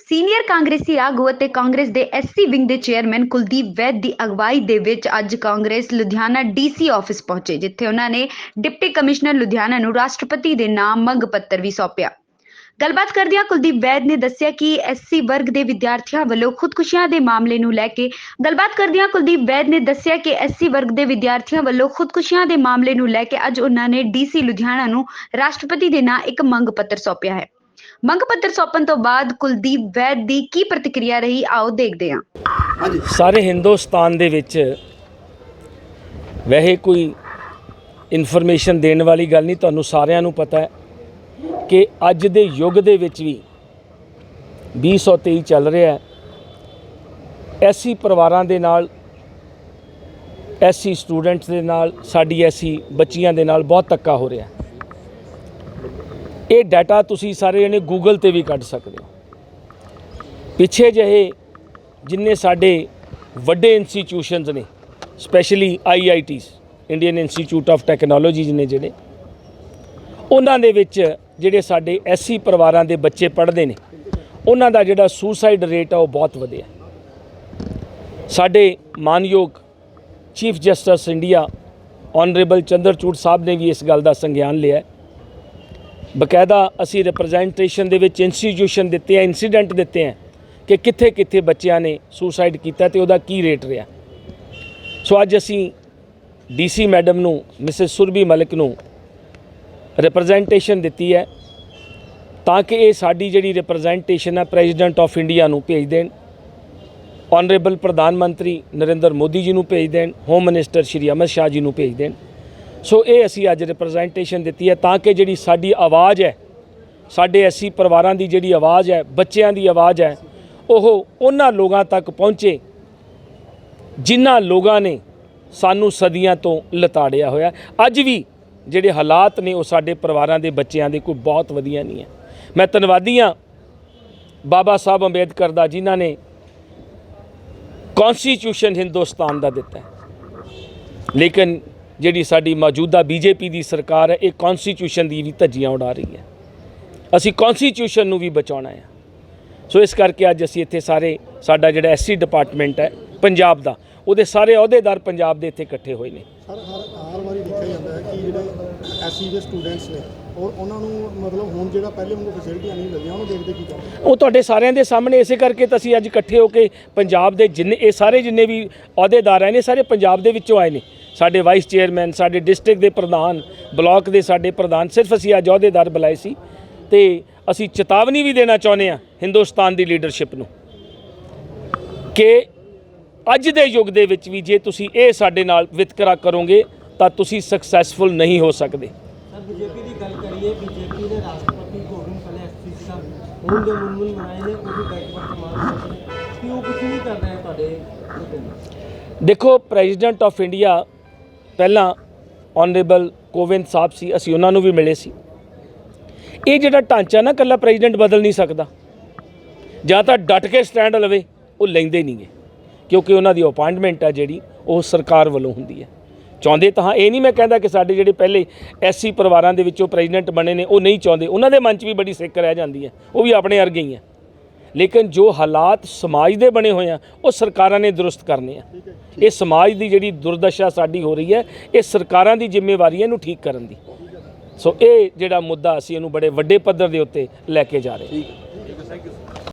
Senior ਕਾਂਗਰਸੀ ਆਗੂ ਅਤੇ ਕਾਂਗਰਸ ਦੇ ਐਸਸੀ ਵਿੰਗ ਦੇ ਚੇਅਰਮੈਨ ਕੁਲਦੀਪ ਵੈਦ ਦੀ ਅਗਵਾਈ ਦੇ ਵਿੱਚ ਅੱਜ ਕਾਂਗਰਸ ਲੁਧਿਆਣਾ ਡੀਸੀ ਆਫਿਸ ਪਹੁੰਚੇ, ਜਿੱਥੇ ਉਹਨਾਂ ਨੇ ਡਿਪਟੀ ਕਮਿਸ਼ਨਰ ਲੁਧਿਆਣਾ ਨੂੰ ਰਾਸ਼ਟਰਪਤੀ ਦੇ ਨਾਮ ਮੰਗ ਪੱਤਰ ਵੀ ਸੌਂਪਿਆ। ਗੱਲਬਾਤ ਕਰਦਿਆਂ ਕੁਲਦੀਪ ਵੈਦ ਨੇ ਦੱਸਿਆ ਕਿ ਐਸਸੀ ਵਰਗ ਦੇ ਵਿਦਿਆਰਥੀਆਂ ਵੱਲੋਂ ਖੁਦਕੁਸ਼ੀਆਂ ਦੇ ਮਾਮਲੇ ਨੂੰ ਲੈ ਕੇ ਗੱਲਬਾਤ ਕਰਦਿਆਂ ਕੁਲਦੀਪ ਵੈਦ ਨੇ ਦੱਸਿਆ ਕਿ ਐਸਸੀ ਵਰਗ ਦੇ ਵਿਦਿਆਰਥੀਆਂ ਵੱਲੋਂ ਖੁਦਕੁਸ਼ੀਆਂ ਦੇ ਮਾਮਲੇ ਨੂੰ ਲੈ ਕੇ ਅੱਜ ਉਹਨਾਂ ਨੇ ਡੀਸੀ ਲੁਧਿਆਣਾ ਨੂੰ ਰਾਸ਼ਟਰਪਤੀ ਦੇ ਨਾਂ ਇੱਕ ਮੰਗ ਪੱਤਰ ਸੌਂਪਿਆ ਹੈ। ਮੰਗ ਪੱਤਰ ਸੌਂਪਣ ਤੋਂ ਬਾਅਦ ਕੁਲਦੀਪ ਵੈਦ ਦੀ ਕੀ ਪ੍ਰਤੀਕਿਰਿਆ ਰਹੀ ਆਓ ਦੇਖਦੇ ਹਾਂ। ਹਾਂਜੀ। ਸਾਰੇ ਹਿੰਦੁਸਤਾਨ ਦੇ ਵਿੱਚ ਵੈਸੇ ਕੋਈ ਇਨਫੋਰਮੇਸ਼ਨ ਦੇਣ ਵਾਲੀ ਗੱਲ ਨਹੀਂ ਤੁਹਾਨੂੰ ਸਾਰਿਆਂ ਨੂੰ ਪਤਾ ਹੈ ਕਿ ਅੱਜ ਦੇ ਯੁੱਗ ਦੇ ਵਿੱਚ ਵੀ 2023 ਚੱਲ ਰਿਹਾ ਹੈ। ਐਸੀ ਪਰਿਵਾਰਾਂ ਦੇ ਨਾਲ ਐਸੀ ਸਟੂਡੈਂਟਸ ਦੇ ਨਾਲ ਸਾਡੀ ਐਸੀ ਬੱਚੀਆਂ ਦੇ ਨਾਲ ਬਹੁਤ ਧੱਕਾ ਹੋ ਰਿਹਾ ਹੈ। ਇਹ ਡਾਟਾ ਤੁਸੀਂ ਸਾਰੇ ਜਣੇ ਗੂਗਲ ਤੇ ਵੀ ਕੱਢ ਸਕਦੇ ਹੋ। ਪਿੱਛੇ ਜਿਹੇ ਜਿੰਨੇ ਸਾਡੇ ਵੱਡੇ ਇੰਸਟੀਚਿਊਸ਼ਨਸ ਨੇ specially IITs Indian institute of technology ਨੇ ਜਿਹੜੇ, ਉਹਨਾਂ ਦੇ ਵਿੱਚ ਜਿਹੜੇ ਸਾਡੇ ਐਸਸੀ ਪਰਿਵਾਰਾਂ ਦੇ ਬੱਚੇ ਪੜ੍ਹਦੇ ਨੇ, ਉਹਨਾਂ ਦਾ ਜਿਹੜਾ ਸੁਸਾਈਡ ਰੇਟ ਆ ਉਹ ਬਹੁਤ ਵਧਿਆ। ਸਾਡੇ ਮਾਨਯੋਗ chief justice India honourable Chandrachud Sahib ਨੇ ਵੀ ਇਸ ਗੱਲ ਦਾ ਸੰਗਿਆਨ ਲਿਆ ਬਕਾਇਦਾ ਅਸੀਂ ਰਿਪਰੈਜ਼ੈਂਟੇਸ਼ਨ ਦੇ ਵਿੱਚ ਇੰਸਟੀਟਿਊਸ਼ਨ ਦਿੱਤੇ ਆ ਇਨਸੀਡੈਂਟ ਦਿੱਤੇ ਆ ਕਿ ਕਿੱਥੇ ਕਿੱਥੇ ਬੱਚਿਆਂ ਨੇ ਸੁਸਾਈਡ ਕੀਤਾ ਤੇ ਉਹਦਾ ਕੀ ਰੇਟ ਰਿਹਾ। ਸੋ ਅੱਜ ਅਸੀਂ ਡੀਸੀ ਮੈਡਮ ਨੂੰ ਮਿਸਿਸ ਸੁਰਬੀ ਮਲਿਕ ਨੂੰ ਰਿਪਰੈਜ਼ੈਂਟੇਸ਼ਨ ਦਿੱਤੀ ਹੈ ਤਾਂ ਕਿ ਇਹ ਸਾਡੀ ਜਿਹੜੀ ਰਿਪਰੈਜ਼ੈਂਟੇਸ਼ਨ ਹੈ ਪ੍ਰੈਜ਼ੀਡੈਂਟ ਆਫ ਇੰਡੀਆ ਨੂੰ ਭੇਜ ਦੇਣ ਆਨਰੇਬਲ ਪ੍ਰਧਾਨ ਮੰਤਰੀ ਨਰਿੰਦਰ ਮੋਦੀ ਜੀ ਨੂੰ ਭੇਜ ਦੇਣ ਹੋਮ ਮਿਨਿਸਟਰ ਸ਼੍ਰੀ ਅਮਿਤ ਸ਼ਾਹ ਜੀ ਨੂੰ ਭੇਜ ਦੇਣ। ਸੋ ਇਹ ਅਸੀਂ ਅੱਜ ਰਿਪਰੈਜ਼ੈਂਟੇਸ਼ਨ ਦਿੱਤੀ ਹੈ ਤਾਂ ਕਿ ਜਿਹੜੀ ਸਾਡੀ ਆਵਾਜ਼ ਹੈ, ਸਾਡੇ ਐਸੀ ਪਰਿਵਾਰਾਂ ਦੀ ਜਿਹੜੀ ਆਵਾਜ਼ ਹੈ, ਬੱਚਿਆਂ ਦੀ ਆਵਾਜ਼ ਹੈ, ਉਹ ਉਹਨਾਂ ਲੋਕਾਂ ਤੱਕ ਪਹੁੰਚੇ ਜਿਨ੍ਹਾਂ ਲੋਕਾਂ ਨੇ ਸਾਨੂੰ ਸਦੀਆਂ ਤੋਂ ਲਤਾੜਿਆ ਹੋਇਆ ਅੱਜ ਵੀ ਜਿਹੜੇ ਹਾਲਾਤ ਨੇ ਉਹ ਸਾਡੇ ਪਰਿਵਾਰਾਂ ਦੇ ਬੱਚਿਆਂ ਦੇ ਕੋਈ ਬਹੁਤ ਵਧੀਆ ਨਹੀਂ ਹੈ। ਮੈਂ ਧੰਨਵਾਦੀ ਹਾਂ ਬਾਬਾ ਸਾਹਿਬ ਅੰਬੇਦਕਰ ਦਾ ਜਿਨ੍ਹਾਂ ਨੇ ਕਨਸਟੀਟਿਊਸ਼ਨ ਹਿੰਦੁਸਤਾਨ ਦਾ ਦਿੱਤਾ ਲੇਕਿਨ ਜਿਹੜੀ ਸਾਡੀ ਮੌਜੂਦਾ ਬੀਜੇਪੀ ਦੀ ਸਰਕਾਰ ਹੈ ਇਹ ਕਨਸਟੀਟਿਊਸ਼ਨ ਦੀ ਵੀ ਧੱਜੀਆਂ ਉਡਾ ਰਹੀ ਹੈ। ਅਸੀਂ ਕਨਸਟੀਟਿਊਸ਼ਨ ਨੂੰ ਵੀ ਬਚਾਉਣਾ ਹੈ। ਸੋ ਇਸ ਕਰਕੇ ਅੱਜ ਅਸੀਂ ਇੱਥੇ ਸਾਰੇ ਸਾਡਾ ਜਿਹੜਾ ਐਸਸੀ ਡਿਪਾਰਟਮੈਂਟ ਹੈ ਪੰਜਾਬ ਦਾ ਉਹਦੇ ਸਾਰੇ ਅਹੁਦੇਦਾਰ ਪੰਜਾਬ ਦੇ ਇੱਥੇ ਇਕੱਠੇ ਹੋਏ ਨੇ। ਸਰ ਹਰ ਹਰ ਵਾਰੀ ਦੇਖਿਆ ਜਾਂਦਾ ਹੈ ਕਿ ਜਿਹੜੇ ਐਸਸੀ ਦੇ ਸਟੂਡੈਂਟਸ ਨੇ ਔਰ ਉਹਨਾਂ ਨੂੰ ਮਤਲਬ ਹੁਣ ਜਿਹੜਾ ਪਹਿਲੇ ਵਾਂਗੂ ਫੈਸਿਲਿਟੀਆਂ ਨਹੀਂ ਲੱਗੀਆਂ ਉਹਨੂੰ ਦੇਖਦੇ ਕੀ ਕਰਦੇ? ਉਹ ਤੁਹਾਡੇ ਸਾਰਿਆਂ ਦੇ ਸਾਹਮਣੇ ਇਸੇ ਕਰਕੇ ਤਾਂ ਅਸੀਂ ਅੱਜ ਇਕੱਠੇ ਹੋ ਕੇ ਪੰਜਾਬ ਦੇ ਜਿੰਨੇ ਇਹ ਸਾਰੇ ਜਿੰਨੇ ਵੀ ਅਹੁਦੇਦਾਰ ਆਏ ਨੇ ਸਾਰੇ ਪੰਜਾਬ ਦੇ ਵਿੱਚੋਂ ਆਏ ਨੇ। ਸਾਡੇ ਵਾਈਸ ਚੇਅਰਮੈਨ ਸਾਡੇ ਡਿਸਟ੍ਰਿਕਟ ਦੇ ਪ੍ਰਧਾਨ ਬਲਾਕ ਦੇ ਸਾਡੇ ਪ੍ਰਧਾਨ ਸਿਰਫ ਅਸੀਂ ਅੱਜ ਅਹੁਦੇਦਾਰ ਬੁਲਾਏ ਸੀ ਤੇ ਅਸੀਂ ਚੇਤਾਵਨੀ ਵੀ ਦੇਣਾ ਚਾਹੁੰਦੇ ਹਾਂ ਹਿੰਦੁਸਤਾਨ ਦੀ ਲੀਡਰਸ਼ਿਪ ਨੂੰ ਕਿ ਅੱਜ ਦੇ ਯੁੱਗ ਦੇ ਵਿੱਚ ਵੀ ਜੇ ਤੁਸੀਂ ਇਹ ਸਾਡੇ ਨਾਲ ਵਿਤਕਰਾ ਕਰੋਗੇ ਤਾਂ ਤੁਸੀਂ ਸਕਸੈਸਫੁਲ ਨਹੀਂ ਹੋ ਸਕਦੇ ਸਰ ਬੀਜੇਪੀ ਦੀ ਗੱਲ ਕਰੀਏ ਬੀਜੇਪੀ ਨੇ ਰਾਸ਼ਟਰਪਤੀ ਕੋਵਿੰਦ ਪਹਿਲੇ ਐਸਸੀ ਸਾਹਿਬ ਹੁਣ ਦੇ ਮੁਨਮੁਨ ਬਣਾਏ ਨੇ ਉਹ ਵੀ ਬੈਕ ਵਰਤਮਾਨ ਕਰਦੇ ਨੇ ਕਿ ਉਹ ਕੁਝ ਨਹੀਂ ਕਰ ਰਹੇ ਤੁਹਾਡੇ ਮੁੱਦੇ ਨੂੰ? ਦੇਖੋ ਪ੍ਰੈਜ਼ੀਡੈਂਟ ਆਫ ਇੰਡੀਆ ਪਹਿਲਾਂ ਆਨਰੇਬਲ ਕੋਵਿੰਦ ਸਾਹਿਬ ਸੀ ਅਸੀਂ ਉਹਨਾਂ ਨੂੰ ਵੀ ਮਿਲੇ ਸੀ। ਇਹ ਜਿਹੜਾ ਢਾਂਚਾ ਨਾ ਕੱਲਾ ਪ੍ਰੈਜ਼ੀਡੈਂਟ ਬਦਲ ਨਹੀਂ ਸਕਦਾ। ਜਾਂ ਤਾਂ ਡਟ ਕੇ ਸਟੈਂਡ ਲਵੇ ਉਹ ਲੈਂਦੇ ਨਹੀਂਗੇ ਕਿਉਂਕਿ ਉਹਨਾਂ ਦੀ ਅਪਾਇੰਟਮੈਂਟ ਆ ਜਿਹੜੀ ਉਹ ਸਰਕਾਰ ਵੱਲੋਂ ਹੁੰਦੀ ਹੈ। ਚਾਹੁੰਦੇ ਤਾਂ ਹਾਂ, ਇਹ ਨਹੀਂ ਮੈਂ ਕਹਿੰਦਾ ਕਿ ਸਾਡੇ ਜਿਹੜੇ ਪਹਿਲੇ ਐਸਸੀ ਪਰਿਵਾਰਾਂ ਦੇ ਵਿੱਚੋਂ ਪ੍ਰੈਜ਼ੀਡੈਂਟ ਬਣੇ ਨੇ ਉਹ ਨਹੀਂ ਚਾਹੁੰਦੇ। ਉਹਨਾਂ ਦੇ ਮਨ 'ਚ ਵੀ ਬੜੀ ਸਿੱਕ ਰਹਿ ਜਾਂਦੀ ਹੈ। ਉਹ ਵੀ ਆਪਣੇ ਅਰਗੇ ਹੀ ਆ ਲੇਕਿਨ ਜੋ ਹਾਲਾਤ ਸਮਾਜ ਦੇ ਬਣੇ ਹੋਏ ਆ ਉਹ ਸਰਕਾਰਾਂ ਨੇ ਦਰੁਸਤ ਕਰਨੇ ਆ। ਇਹ ਸਮਾਜ ਦੀ ਜਿਹੜੀ ਦੁਰਦਸ਼ਾ ਸਾਡੀ ਹੋ ਰਹੀ ਹੈ ਇਹ ਸਰਕਾਰਾਂ ਦੀ ਜ਼ਿੰਮੇਵਾਰੀ ਹੈ ਇਹਨੂੰ ਠੀਕ ਕਰਨ ਦੀ। ਸੋ ਇਹ ਜਿਹੜਾ ਮੁੱਦਾ ਅਸੀਂ ਇਹਨੂੰ ਬੜੇ ਵੱਡੇ ਪੱਧਰ ਦੇ ਉੱਤੇ ਲੈ ਕੇ ਜਾ ਰਹੇ ਹਾਂ।